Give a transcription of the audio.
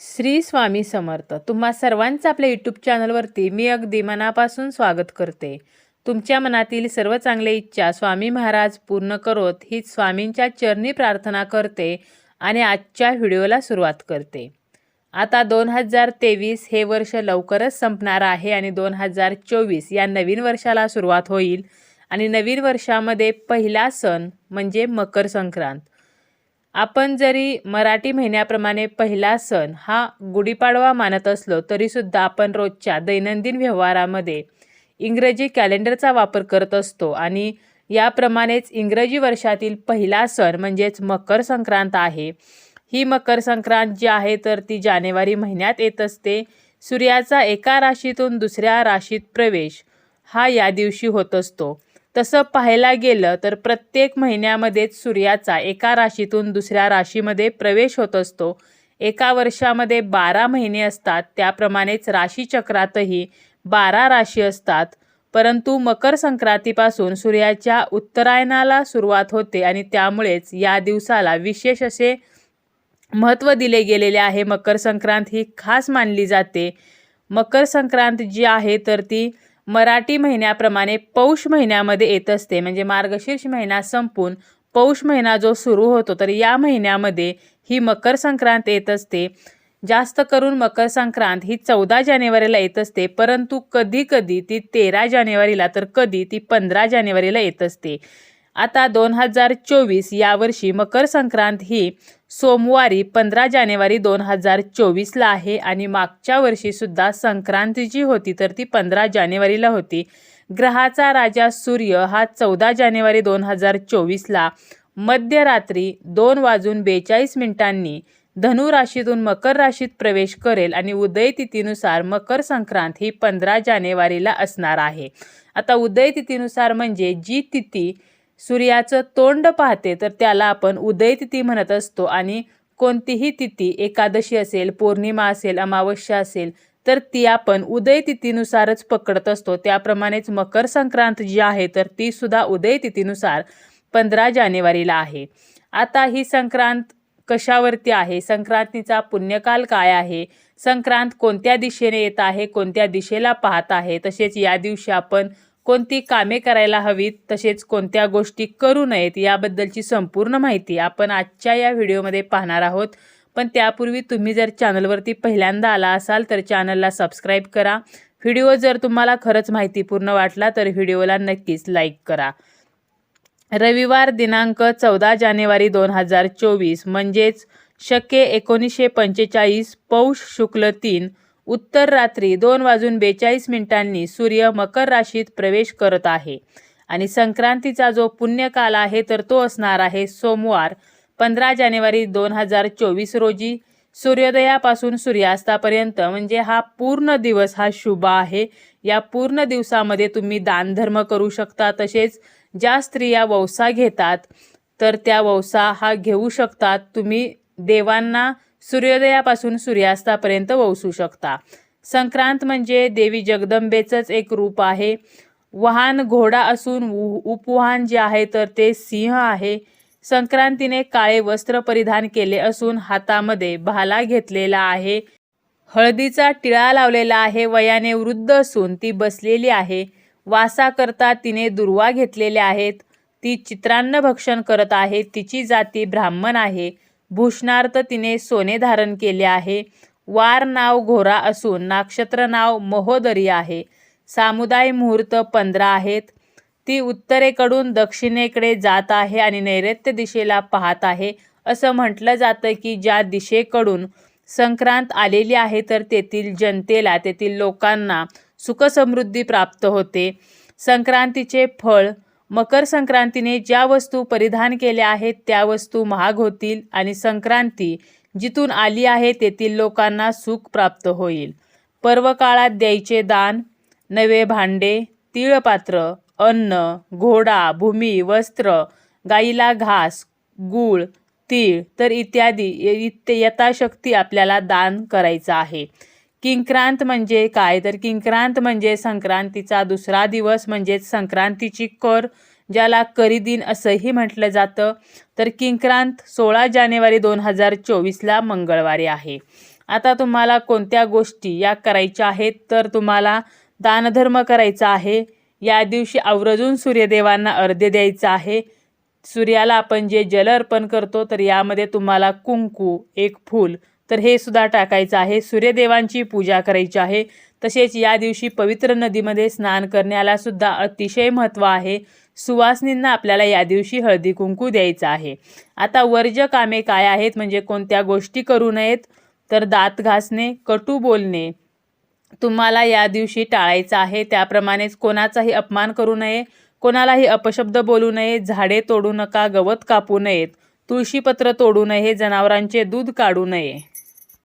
श्री स्वामी समर्थ. तुम्हा सर्वांचं आपल्या यूट्यूब चॅनलवरती मी अगदी मनापासून स्वागत करते. तुमच्या मनातील सर्व चांगल्या इच्छा स्वामी महाराज पूर्ण करोत हीच स्वामींच्या चरणी प्रार्थना करते आणि आजच्या व्हिडिओला सुरुवात करते. आता दोन हजार तेवीस हे वर्ष लवकरच संपणार आहे आणि दोन हजार चोवीस या नवीन वर्षाला सुरुवात होईल. आणि नवीन वर्षामध्ये पहिला सण म्हणजे मकर संक्रांत. आपण जरी मराठी महिन्याप्रमाणे पहिला सण हा गुढीपाडवा मानत असलो तरीसुद्धा आपण रोजच्या दैनंदिन व्यवहारामध्ये इंग्रजी कॅलेंडरचा वापर करत असतो. आणि याप्रमाणेच इंग्रजी वर्षातील पहिला सण म्हणजेच मकर संक्रांत आहे. ही मकर संक्रांत जी आहे तर ती जानेवारी महिन्यात येत असते. सूर्याचा एका राशीतून दुसऱ्या राशीत प्रवेश हा या दिवशी होत असतो. तसं पाहायला गेलं तर प्रत्येक महिन्यामध्येच सूर्याचा एका राशीतून दुसऱ्या राशीमध्ये प्रवेश होत असतो. एका वर्षामध्ये बारा महिने असतात त्याप्रमाणेच राशीचक्रातही बारा राशी असतात. परंतु मकर संक्रांतीपासून सूर्याच्या उत्तरायणाला सुरुवात होते आणि त्यामुळेच या दिवसाला विशेष असे महत्त्व दिले गेलेले आहे. मकर संक्रांत ही खास मानली जाते. मकर संक्रांत जी आहे तर ती मराठी महिन्याप्रमाणे पौष महिन्यामध्ये येत असते. म्हणजे मार्गशीर्ष महिना संपून पौष महिना जो सुरू होतो तर या महिन्यामध्ये ही मकर संक्रांत येत असते. जास्त करून मकर संक्रांत ही चौदा जानेवारीला येत असते. परंतु कधी कधी ती तेरा जानेवारीला तर कधी ती पंधरा जानेवारीला येत असते. आता दोन हजार चोवीस यावर्षी मकर संक्रांत ही सोमवारी पंधरा जानेवारी दोन हजार चोवीसला आहे आणि मागच्या वर्षीसुद्धा संक्रांती जी होती तर ती पंधरा जानेवारीला होती. ग्रहाचा राजा सूर्य हा चौदा जानेवारी दोन हजार चोवीसला मध्यरात्री दोन वाजून बेचाळीस मिनिटांनी धनु राशीतून मकर राशीत प्रवेश करेल आणि उदय तिथीनुसार मकर संक्रांत ही पंधरा जानेवारीला असणार आहे. आता उदय तिथीनुसार म्हणजे जी तिथी सूर्याचं तोंड पाहते तर त्याला आपण उदय तिथी म्हणत असतो. आणि कोणतीही तिथी एकादशी असेल पौर्णिमा असेल अमावस्या असेल तर ती आपण उदय तिथीनुसारच पकडत असतो. त्याप्रमाणेच मकर संक्रांत जी आहे तर ती सुद्धा उदय तिथीनुसार पंधरा जानेवारीला आहे. आता ही संक्रांत कशावरती आहे? संक्रांतीचा पुण्यकाल काय आहे? संक्रांत कोणत्या दिशेने येत आहे? कोणत्या दिशेला पाहत आहे? तसेच या दिवशी आपण कोणती कामे करायला हवीत तसेच कोणत्या गोष्टी करू नयेत याबद्दलची संपूर्ण माहिती आपण आजच्या या व्हिडिओमध्ये पाहणार आहोत. पण त्यापूर्वी तुम्ही जर चॅनलवरती पहिल्यांदा आला असाल तर चॅनलला सबस्क्राईब करा. व्हिडिओ जर तुम्हाला खरंच माहितीपूर्ण वाटला तर व्हिडिओला नक्कीच लाईक करा. रविवार दिनांक चौदा जानेवारी दोन हजार चोवीस म्हणजेच शके एकोणीसशे पंचेचाळीस पौष शुक्ल तीन उत्तर रात्री दोन वाजून बेचाळीस मिनिटांनी सूर्य मकर राशीत प्रवेश करत आहे. आणि संक्रांतीचा जो पुण्यकाल आहे तर तो असणार आहे सोमवार पंधरा जानेवारी दोन हजार चोवीस रोजी. सूर्योदयापासून सूर्यास्तापर्यंत म्हणजे हा पूर्ण दिवस हा शुभ आहे. या पूर्ण दिवसामध्ये तुम्ही दानधर्म करू शकता तसेच ज्या स्त्रिया वौसा घेतात तर त्या वौसा हा घेऊ शकतात. तुम्ही देवांना सूर्योदयापासून सूर्यास्तापर्यंत वसू शकता. संक्रांत म्हणजे देवी जगदंबेचंच एक रूप आहे. वाहन घोडा असून उ- उपवाहन जे आहे तर ते सिंह आहे. संक्रांतीने काळे वस्त्र परिधान केले असून हातामध्ये भाला घेतलेला आहे. हळदीचा टिळा लावलेला आहे. वयाने वृद्ध असून ती बसलेली आहे. वासाकरता तिने दुर्वा घेतलेल्या आहेत. ती चित्रान्न भक्षण करत आहे. तिची जाती ब्राह्मण आहे. भूषणार्थ तिने सोने धारण केले आहे. वार नाव घोरा असून नक्षत्र नाव महोदरी आहे. सामुदाय मुहूर्त पंधरा आहेत. ती उत्तरेकडून दक्षिणेकडे जात आहे आणि नैऋत्य दिशेला पाहत आहे. असं म्हटलं जातं की ज्या दिशेकडून संक्रांत आलेली आहे तर तेथील जनतेला तेथील लोकांना सुखसमृद्धी प्राप्त होते. संक्रांतीचे फळ मकर संक्रांतीने ज्या वस्तू परिधान केल्या आहेत त्या वस्तू महाग होतील आणि संक्रांती जिथून आली आहे तेथील लोकांना सुख प्राप्त होईल. पर्व काळात द्यायचे दान नवे भांडे तिळपात्र अन्न घोडा भूमी वस्त्र गाईला घास गूळ तीळ तर इत्यादी इत्य यथाशक्ती आपल्याला दान करायचं आहे. किंक्रांत म्हणजे काय? तर किंक्रांत म्हणजे संक्रांतीचा दुसरा दिवस म्हणजेच संक्रांतीची कर ज्याला करीदिन असंही म्हटलं जातं. तर किंक्रांत सोळा जानेवारी दोन हजार चोवीसला मंगळवारी आहे. आता तुम्हाला कोणत्या गोष्टी या करायच्या आहेत? तर तुम्हाला दानधर्म करायचा आहे. या दिवशी आवर्जून सूर्यदेवांना अर्ध्य द्यायचं आहे. सूर्याला आपण जे जल अर्पण करतो तर यामध्ये तुम्हाला कुंकू एक फूल तर हे सुद्धा टाकायचं आहे. सूर्यदेवांची पूजा करायची आहे. तसेच या दिवशी पवित्र नदीमध्ये स्नान करण्याला सुद्धा अतिशय महत्त्व आहे. सुवासनींना आपल्याला या दिवशी हळदी कुंकू द्यायचं आहे. आता वर्ज्य कामे काय आहेत? म्हणजे कोणत्या गोष्टी करू नयेत? तर दात घासणे कटू बोलणे. तुम्हाला या दिवशी टाळायचं आहे. त्याप्रमाणेच कोणाचाही अपमान करू नये. कोणालाही अपशब्द बोलू नये. झाडे तोडू नका गवत कापू नयेत. तुळशीपत्र तोडू नये. जनावरांचे दूध काढू नये.